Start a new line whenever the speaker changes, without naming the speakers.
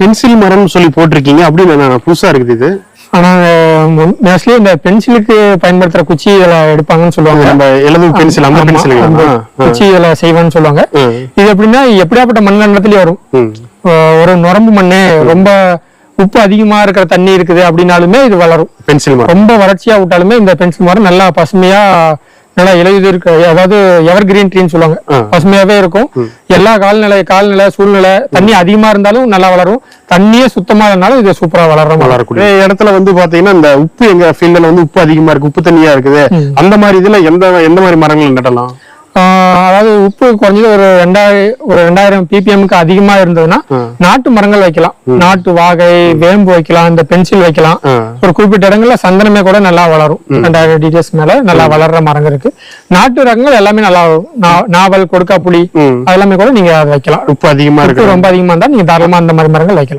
Pencil மரம்னு சொல்லி போட்டிருக்கீங்க அப்படின்னு புதுசா இருக்குது இது.
ஆனா மோஸ்ட்லி இந்த பென்சிலுக்கு பயன்படுத்துற குச்சி இதெல்லாம் எடுப்பாங்கன்னு சொல்லுவாங்க.
நம்ம எழுதும் பென்சில் அந்த பென்சில்
குச்சி இதெல்லாம் செய்வான்னு சொல்லுவாங்க. இது எப்படின்னா எப்படியாப்பட்ட மண்ணிலத்துலயும் வரும். ஒரு நுரம்பு மண்ணு ரொம்ப உப்பு அதிகமா இருக்கிற தண்ணி இருக்குது அப்படின்னாலுமே இது வளரும்.
பென்சில் மரம்.
ரொம்ப வறட்சியா விட்டாலுமே இந்த பென்சில் மரம் நல்லா பசுமையா நல்லா இலையுது இருக்கு அதாவது எவர் கிரீன் ட்ரீன்னு சொல்லுவாங்க. பசுமையாவே இருக்கும். எல்லா கால்நிலை கால்நிலை சூழ்நிலை தண்ணி அதிகமா இருந்தாலும் நல்லா வளரும். தண்ணியே சுத்தமா இருந்தாலும் இது சூப்பரா வளர்ற மரம்
வளரக்கூடிய. இடத்துல வந்து பாத்தீங்கன்னா இந்த உப்பு எங்க ஃபீல்ட்ல வந்து உப்பு அதிகமா இருக்கு உப்பு தண்ணியா இருக்குது. அந்த மாதிரி இதுல எந்த எந்த மாதிரி மரங்கள் நடலாம்?
அதாவது உப்பு குறைஞ்சது ஒரு ரெண்டாயிரம் ஒரு ரெண்டாயிரம் ppm க்கு அதிகமா இருந்ததுன்னா நாட்டு மரங்கள் வைக்கலாம். நாட்டு வாகை வேம்பு வைக்கலாம் இந்த பென்சில் வைக்கலாம். ஒரு குறிப்பிட்ட இடங்கள்ல சந்தனமே கூட நல்லா வளரும். ரெண்டாயிரம் டிடிஎஸ் மேல நல்லா வளர்ற மரங்கள் இருக்கு. நாட்டு ரகங்கள் எல்லாமே நல்லா வளரும் நா- நாவல் கொடுக்கா புளி. அதெல்லாமே கூட நீங்க அதை வைக்கலாம்.
உப்பு அதிகமா இருக்கு
ரொம்ப அதிகமா இருந்தா நீங்க தாராளமா அந்த மாதிரி மரங்கள் வைக்கலாம்.